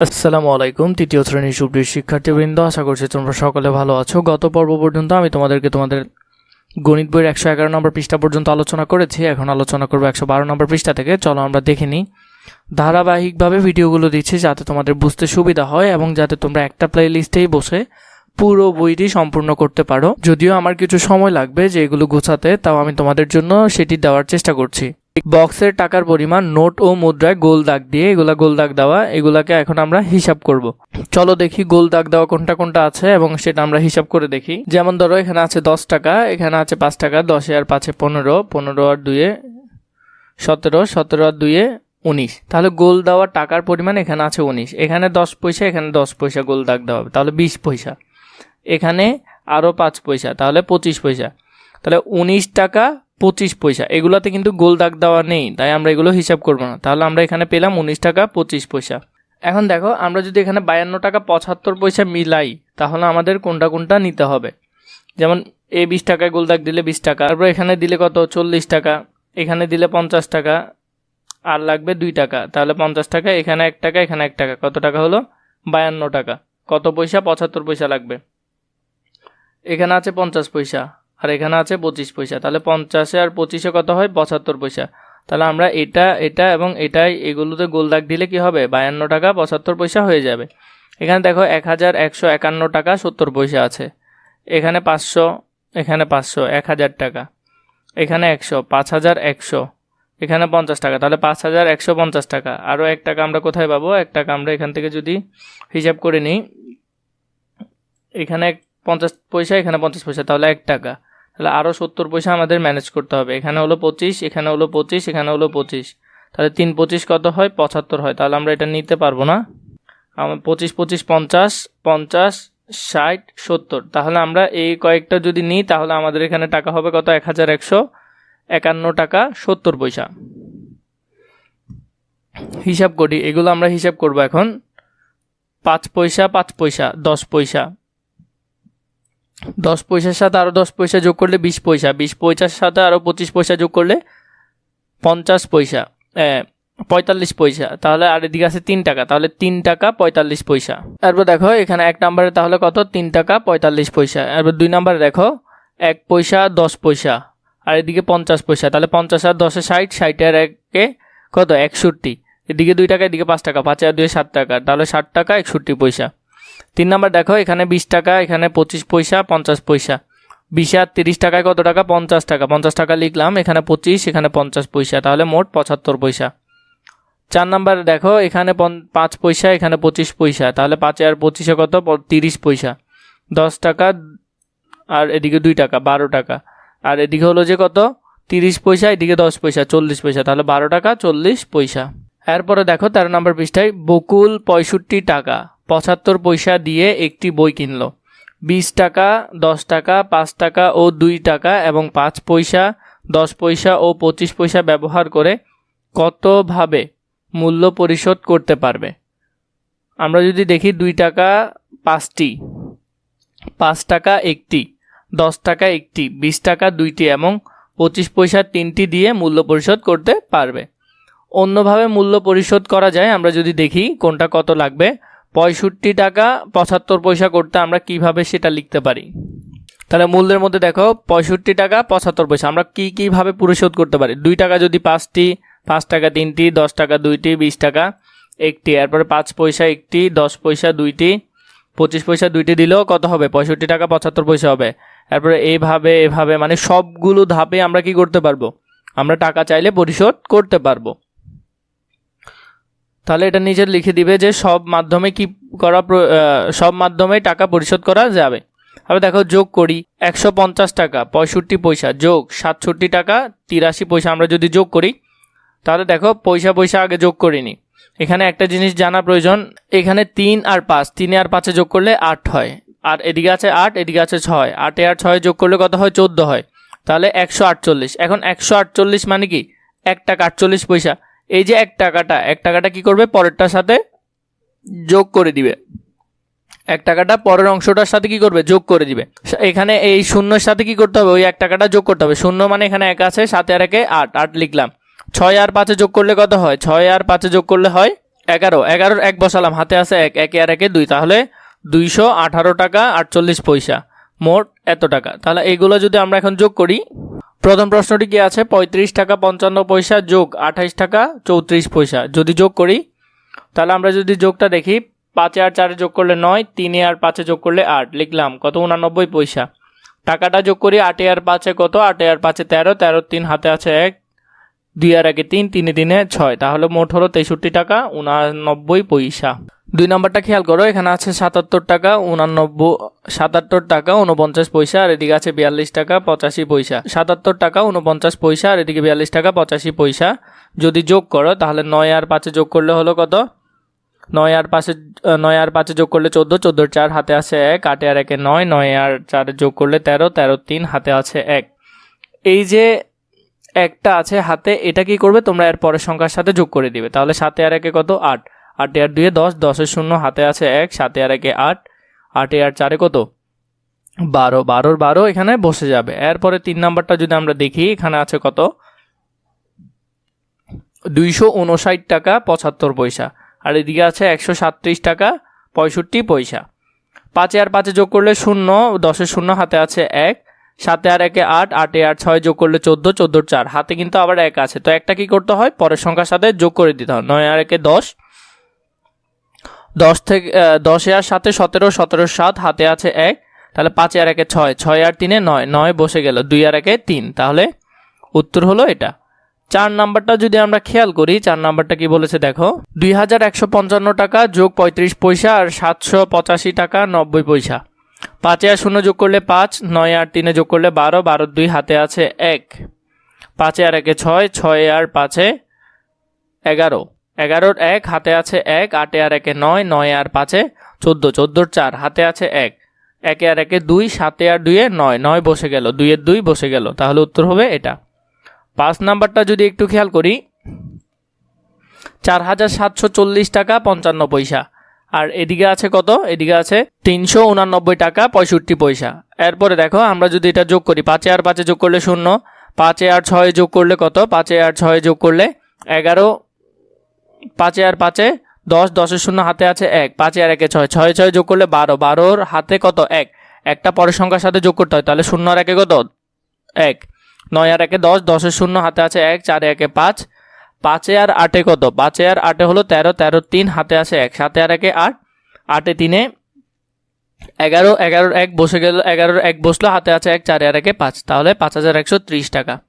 আসসালামু আলাইকুম, তৃতীয় শ্রেণির সুপ্রিয় শিক্ষার্থীবৃন্দ, আশা করছি তোমরা সকলে ভালো আছো। গত পর্ব পর্যন্ত আমি তোমাদেরকে তোমাদের গণিত বইয়ের একশো এগারো নম্বর পৃষ্ঠা পর্যন্ত আলোচনা করেছি। এখন আলোচনা করব একশো বারো নম্বর পৃষ্ঠা থেকে। চলো আমরা দেখে নিই। ধারাবাহিকভাবে ভিডিওগুলো দিচ্ছি যাতে তোমাদের বুঝতে সুবিধা হয় এবং যাতে তোমরা একটা প্লে লিস্টেই বসে পুরো বইটি সম্পূর্ণ করতে পারো। যদিও আমার কিছু সময় লাগবে যে এগুলো গোছাতে, তাও আমি তোমাদের জন্য সেটি দেওয়ার চেষ্টা করছি। বক্সের টাকার পরিমাণ নোট ও মুদ্রায় গোল দাগ দিয়ে এগুলা গোল দাগ দেওয়া, এগুলাকে এখন আমরা হিসাব করব। চলো দেখি গোল দাগ দেওয়া কোনটা কোনটা আছে এবং সেটা আমরা হিসাব করে দেখি। যেমন ধরো, এখানে আছে দশ টাকা, এখানে আছে পাঁচ টাকা, দশে আর পাঁচে পনেরো পনেরো আর দুয়ে সতেরো সতেরো আর দুয়ে উনিশ। তাহলে গোল দেওয়া টাকার পরিমাণ এখানে আছে উনিশ। এখানে দশ পয়সা, এখানে দশ পয়সা গোল দাগ দেওয়া হবে। তাহলে বিশ পয়সা। এখানে আরও পাঁচ পয়সা, তাহলে পঁচিশ পয়সা। তাহলে উনিশ টাকা পঁচিশ পয়সা। এগুলোতে কিন্তু গোল দাগ দেওয়া নেই, তাই আমরা এগুলো হিসাব করব না। তাহলে আমরা এখানে পেলাম উনিশ টাকা পঁচিশ পয়সা। এখন দেখো, আমরা যদি এখানে বায়ান্ন টাকা পঁচাত্তর পয়সা মিলাই, তাহলে আমাদের কোনটা কোনটা নিতে হবে? যেমন এ বিশ টাকায় গোল দাগ দিলে বিশ টাকা, তারপর এখানে দিলে কত? চল্লিশ টাকা। এখানে দিলে পঞ্চাশ টাকা। আর লাগবে দুই টাকা। তাহলে পঞ্চাশ টাকা, এখানে এক টাকা, এখানে এক টাকা। কত টাকা হলো? বায়ান্ন টাকা। কত পয়সা? পঁচাত্তর পয়সা লাগবে। এখানে আছে পঞ্চাশ পয়সা। আর এখানে আছে পঁচিশ পয়সা। তাহলে পঞ্চাশে আর পঁচিশে কত হয়? পঁচাত্তর পয়সা। তাহলে আমরা এটা এটা এবং এটাই, এগুলোতে গোল দাগ দিলে কি হবে? বায়ান্ন টাকা পঁচাত্তর পয়সা হয়ে যাবে। এখানে দেখো এক হাজার একশো একান্ন টাকা সত্তর পয়সা আছে। এখানে পাঁচশো এখানে পাঁচশো, এক হাজার টাকা। এখানে একশো, পাঁচ হাজার একশো। এখানে পঞ্চাশ টাকা। তাহলে পাঁচ হাজার একশো পঞ্চাশ টাকা। আরও এক টাকা আমরা কোথায় পাবো? এক টাকা আমরা এখান থেকে যদি হিসাব করে নিই, এখানে পঞ্চাশ পয়সা, এখানে পঞ্চাশ পয়সা। তাহলে এক টাকা। তাহলে আরও সত্তর পয়সা আমাদের ম্যানেজ করতে হবে। এখানে হলো পঁচিশ, এখানে হলো পঁচিশ, এখানে হলো পঁচিশ। তাহলে তিন পঁচিশ কত হয়? পঁচাত্তর হয়। তাহলে আমরা এটা নিতে পারব না। আমার পঁচিশ পঁচিশ, পঞ্চাশ পঞ্চাশ, ষাট, সত্তর। তাহলে আমরা এই কয়েকটা যদি নিই, তাহলে আমাদের এখানে টাকা হবে কত? এক হাজার একশো একান্ন টাকা সত্তর পয়সা। হিসাব করি। এগুলো আমরা হিসাব করব এখন। পাঁচ পয়সা পাঁচ পয়সা, দশ পয়সা। দশ পয়সার সাথে আরও দশ পয়সা যোগ করলে বিশ পয়সা, বিশ পয়সার সাথে আরও পঁচিশ পয়সা যোগ করলে পঞ্চাশ পয়সা পঁয়তাল্লিশ পয়সা, তাহলে আর এদিকে আছে তিন টাকা, তাহলে তিন টাকা পঁয়তাল্লিশ পয়সা। এরপর দেখো, এখানে এক নম্বরে তাহলে কত? তিন টাকা পঁয়তাল্লিশ পয়সা। এরপর দুই নম্বরে দেখো, এক পয়সা, দশ পয়সা, আর এদিকে পঞ্চাশ পয়সা, তাহলে পঞ্চাশ আর দশে ষাট ষাট আর একে কত? একষট্টি। এদিকে দুই টাকা, এদিকে পাঁচ টাকা, পাঁচ আর দুই সাত টাকা, তাহলে ষাট টাকা, একষট্টি পয়সা। তিন নাম্বার দেখো, এখানে বিশ টাকা, এখানে পঁচিশ পয়সা, পঞ্চাশ পয়সা। বিশ আর তিরিশ টাকায় কত টাকা? পঞ্চাশ টাকা। পঞ্চাশ টাকা লিখলাম, এখানে পঁচিশ, এখানে পঞ্চাশ পয়সা। তাহলে মোট পঁচাত্তর পয়সা। চার নাম্বার দেখো, এখানে পাঁচ পয়সা, এখানে পঁচিশ পয়সা। তাহলে পাঁচে আর পঁচিশে কত? তিরিশ পয়সা। দশ টাকা আর এদিকে দুই টাকা, বারো টাকা। আর এদিকে হলো যে কত? তিরিশ পয়সা, এদিকে দশ পয়সা, চল্লিশ পয়সা। তাহলে বারো টাকা, চল্লিশ পয়সা। এরপরে দেখো, তেরো নম্বর পৃষ্ঠায় বকুল পঁয়ষট্টি টাকা। পঁচাত্তর পয়সা দিয়ে একটি বই কিনলো। বিশ টাকা, দশ টাকা, পাঁচ টাকা ও দুই টাকা এবং পাঁচ পয়সা, দশ পয়সা ও পঁচিশ পয়সা ব্যবহার করে কতভাবে মূল্য পরিশোধ করতে পারবে? আমরা যদি দেখি দুই টাকা পাঁচটি, পাঁচ টাকা একটি, দশ টাকা একটি, বিশ টাকা দুইটি এবং পঁচিশ পয়সা তিনটি দিয়ে মূল্য পরিশোধ করতে পারবে। অন্যভাবে মূল্য পরিশোধ করা যায়, আমরা যদি দেখি কোনটা কত লাগবে পঁয়ষট্টি টাকা পঁচাত্তর পয়সা করতে আমরা কীভাবে সেটা লিখতে পারি? তাহলে মূল্যের মধ্যে দেখো, পঁয়ষট্টি টাকা, পঁচাত্তর পয়সা। আমরা কি কীভাবে পরিশোধ করতে পারি? দুই টাকা যদি পাঁচটি, পাঁচ টাকা তিনটি, দশ টাকা দুইটি, বিশ টাকা একটি। এরপরে পাঁচ পয়সা একটি, দশ পয়সা দুইটি, পঁচিশ পয়সা দুইটি দিলেও কত হবে? পঁয়ষট্টি টাকা, পঁচাত্তর পয়সা হবে। এরপরে এইভাবে এভাবে মানে সবগুলো ধাপে আমরা কি করতে পারব? আমরা টাকা চাইলে পরিশোধ করতে পারব। তাহলে এটা নিজের লিখে দিবে যে সব মাধ্যমে কি করা সব মাধ্যমে টাকা পরিশোধ করা যাবে। আবার দেখো যোগ করি, একশো পঞ্চাশ টাকা, পঁয়ষট্টি পয়সা, যোগ সাতষট্টি টাকা, তিরাশি পয়সা আমরা যদি যোগ করি, তাহলে দেখো পয়সা পয়সা আগে যোগ করিনি এখানে একটা জিনিস জানা প্রয়োজন, এখানে তিন আর পাঁচ, তিনে আর পাঁচে যোগ করলে আট হয়। আর এদিকে আছে আট, এদিকে আছে ছয়, আটে আর ছয় যোগ করলে কত হয়? চোদ্দ হয়। তাহলে একশো আটচল্লিশ। এখন একশো আটচল্লিশ মানে কি? এক টাকা আটচল্লিশ পয়সা। এই যে এক টাকাটা এক টাকাটা কি করবে? পরেরটার সাথে যোগ করে দিবে। এক টাকাটা পরের অংশটার সাথে কি করবে? যোগ করে দিবে। এখানে এই শূন্যর সাথে কি করতে হবে? ওই এক টাকাটা যোগ করতে হবে। শূন্য মানে এখানে এক আছে সাথে আর একে আট আট লিখলাম। ছয় আর পাঁচে যোগ করলে কত হয়? ছয় আর পাঁচে যোগ করলে হয় এগারো। এগারোর এক বসালাম, হাতে আছে এক, একে আর একে দুই। তাহলে দুইশো আঠারো টাকা আটচল্লিশ পয়সা। মোট এত টাকা। তাহলে এইগুলো যদি আমরা এখন যোগ করি প্রথম প্রশ্নটি কি আছে? পঁয়ত্রিশ টাকা পঞ্চান্ন পয়সা যোগ আঠাইশ টাকা চৌত্রিশ পয়সা। যদি যোগ করি, তাহলে আমরা যদি যোগটা দেখি, পাঁচে আর চারে যোগ করলে নয়, তিনে আর পাঁচে যোগ করলে আট। লিখলাম, কত? উনানব্বই পয়সা। টাকাটা যোগ করি, আটে আর পাঁচে কত? আটে আর পাঁচে তেরো তেরো তিন হাতে আছে এক, দুই আর একে তিন, তিনে তিনে ছয়। তাহলে মোট হলো তেষট্টি টাকা, উনানব্বই পয়সা। দুই নাম্বারটা খেয়াল করো, এখানে আছে সাতাত্তর টাকা, উনানব্বই, সাতাত্তর টাকা, উনপঞ্চাশ পয়সা, আর এদিকে আছে বিয়াল্লিশ টাকা, পঁচাশি পয়সা। সাতাত্তর টাকা, উনপঞ্চাশ পয়সা, আর এদিকে বিয়াল্লিশ টাকা, পঁচাশি পয়সা। যদি যোগ করো, তাহলে নয় আর পাঁচে যোগ করলে হলো কত? নয় আর পাঁচে, নয় আর পাঁচে যোগ করলে চোদ্দ, চোদ্দোর চার হাতে আছে এক, আটে আর একে নয় নয় আর চারে যোগ করলে তেরো তেরো তিন হাতে আছে এক। এই যে একটা আছে হাতে, এটা কি করবে? তোমরা এর পরের সংখ্যার সাথে যোগ করে দিবে। তাহলে সাতে আর একে কত? আট। আটে আট দুয়ে দশ দশের শূন্য, হাতে আছে এক, সাতে আর একে আট, আটে আর চারে কত? বারো, বারোর বারো এখানে বসে যাবে। এরপরে তিন নাম্বারটা যদি আমরা দেখি, এখানে আছে কত? দুইশো উনষাট টাকা পঁচাত্তর পয়সা। আর এদিকে আছে একশো সাতত্রিশ টাকা পঁয়ষট্টি পয়সা। পাঁচে আর পাঁচে যোগ করলে শূন্য দশের শূন্য, হাতে আছে এক, সাতে আর একে আট, আটে আর ছয় যোগ করলে চোদ্দ, চোদ্দোর চার। হাতে কিন্তু আবার এক আছে। তো একটা কি করতে হয়? পরের সংখ্যার সাথে যোগ করে দিতে হয়। নয় আর একে দশ দশ থেকে দশে আর সাথে সতেরো সতেরো সাত, হাতে আছে এক। তাহলে পাঁচে আর একে ছয় ছয় আর তিনে নয় নয় বসে গেল, দুই আর একে তিন। তাহলে উত্তর হলো এটা। চার নাম্বারটা যদি আমরা খেয়াল করি, চার নাম্বারটা কি বলেছে দেখো, দুই হাজার একশো পঞ্চান্ন টাকা যোগ পঁয়ত্রিশ পয়সা আর সাতশো পঁচাশি টাকা নব্বই পয়সা। পাঁচে আর শূন্য যোগ করলে পাঁচ, নয় আর তিনে যোগ করলে বারো বারো দুই হাতে আছে এক। পাঁচে আর একে ছয় ছয় আর পাঁচে এগারো। এগারোর এক, হাতে আছে এক, আটে আর একে নয় নয় আর পাঁচে চোদ্দ, চোদ্দোর চার, হাতে আছে এক। একে আর একে দুই, সাতে আর দুইয়ে নয় নয় বসে গেল, দুইয়ের দুই বসে গেল। তাহলে উত্তর হবে এটা। পাঁচ নাম্বারটা যদি একটু খেয়াল করি, চার হাজার সাতশো চল্লিশ টাকা পঞ্চান্ন পয়সা। আর এদিকে আছে কত? এদিকে আছে তিনশো উনানব্বই টাকা পঁয়ষট্টি পয়সা। এরপরে দেখো, আমরা যদি এটা যোগ করি, পাঁচে আর পাঁচে যোগ করলে শূন্য, পাঁচে আর ছয়ে যোগ করলে কত? পাঁচে আর ছয়ে যোগ করলে এগারো পাঁচে আর পাঁচে? দশ, দশের শূন্য হাতে আছে এক। পাঁচে আর একে ছয়। ছয় ছয় যোগ করলে বারো। বারোর হাতে কত? এক। একটা পরের সংখ্যার সাথে যোগ করতে হয়। তাহলে শূন্য আর একে কত? এক। নয় আর একে দশ, দশের শূন্য হাতে আছে এক, চারে একে পাঁচ। পাঁচে আর আটে কত? পাঁচে আর আটে হলো তেরো। তেরো তিন হাতে আছে এক। সাতে আর একে আট। আটে তিনে এগারো। এগারোর এক বসে গেল এগারোর এক বসল, হাতে আছে এক, চারে আর একে পাঁচ। তাহলে পাঁচ হাজার একশো ত্রিশ টাকা।